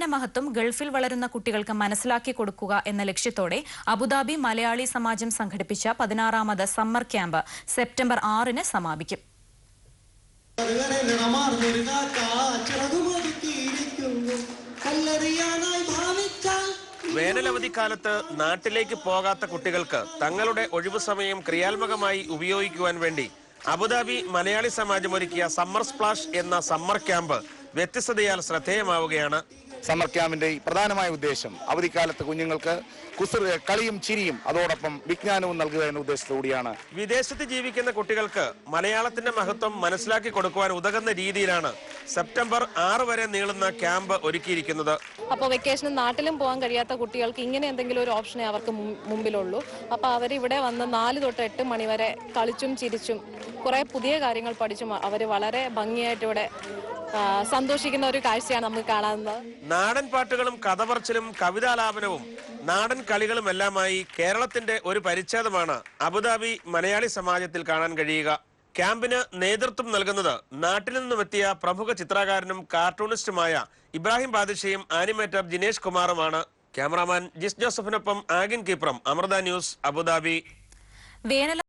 മലയാളത്തിന്റെ മഹത്വം ഗൾഫിൽ വളരുന്ന കുട്ടികൾക്ക് മനസ്സിലാക്കി കൊടുക്കുക എന്ന ലക്ഷ്യത്തോടെ അബുദാബി മലയാളി സമാജം സംഘടിപ്പിച്ച പതിനാറാമത് സമ്മർ ക്യാമ്പ് സെപ്റ്റംബർ ആറിന് സമാപിക്കും. വേനലവധിക്കാലത്ത് നാട്ടിലേക്ക് പോകാത്ത കുട്ടികൾക്ക് തങ്ങളുടെ ഒഴിവു സമയം ക്രിയാത്മകമായി ഉപയോഗിക്കുവാൻ വേണ്ടി അബുദാബി മലയാളി സമാജം ഒരുക്കിയ സമ്മർ സ്പ്ലാഷ് എന്ന സമ്മർ ക്യാമ്പ് വ്യത്യസ്തതയാൽ ശ്രദ്ധേയമാവുകയാണ് സമ്മർ ക്യാമ്പിന്റെ ഈ പ്രധാനമായ ഉദ്ദേശം അവധിക്കാലത്ത് കുഞ്ഞുങ്ങൾക്ക് കുസൃ കളിയും ചിരിയും അതോടൊപ്പം വിജ്ഞാനവും നൽകുക എന്ന ഉദ്ദേശത്തോടെയാണ് വിദേശത്ത് ജീവിക്കുന്ന കുട്ടികൾക്ക് മലയാളത്തിന്റെ മഹത്വം മനസ്സിലാക്കി കൊടുക്കുവാൻ ഉതകുന്ന രീതിയിലാണ് സെപ്റ്റംബർ ആറ് വരെ നീളുന്ന ക്യാമ്പ് ഒരുക്കിയിരിക്കുന്നത്. അപ്പോൾ വെക്കേഷന് നാട്ടിലും പോകാൻ കഴിയാത്ത കുട്ടികൾക്ക് ഇങ്ങനെ എന്തെങ്കിലും ഒരു ഓപ്ഷനെ അവർക്ക് മുമ്പിലുള്ളൂ. അപ്പോൾ അവരിവിടെ വന്ന് നാല് തൊട്ട് എട്ട് മണി വരെ കളിച്ചും ചിരിച്ചും കുറേ പുതിയ കാര്യങ്ങൾ പഠിച്ചും. അവർ വളരെ ഭംഗിയായിട്ട് ഇവിടെ സന്തോഷിക്കുന്ന ഒരു കാഴ്ചയാണ് നമുക്ക് കാണാവുന്നത്. നാടൻ പാട്ടുകളും കഥപറച്ചിലും കവിതാലാപനവും നാടൻ കളികളും എല്ലാമായി കേരളത്തിന്റെ ഒരു പരിച്ഛേദമാണ് അബുദാബി മലയാളി സമാജത്തിൽ കാണാൻ കഴിയുക. ക്യാമ്പിന് നേതൃത്വം നൽകുന്നത് നാട്ടിൽ നിന്നുമെത്തിയ പ്രമുഖ ചിത്രകാരനും കാർട്ടൂണിസ്റ്റുമായ ഇബ്രാഹിം ബാദിഷയും ആനിമേറ്റർ ജിനേഷ് കുമാറുമാണ്. Cameraman Jis ജോസഫിനൊപ്പം Agin Keeprom Amrita news Abu Dhabi. വേനൽ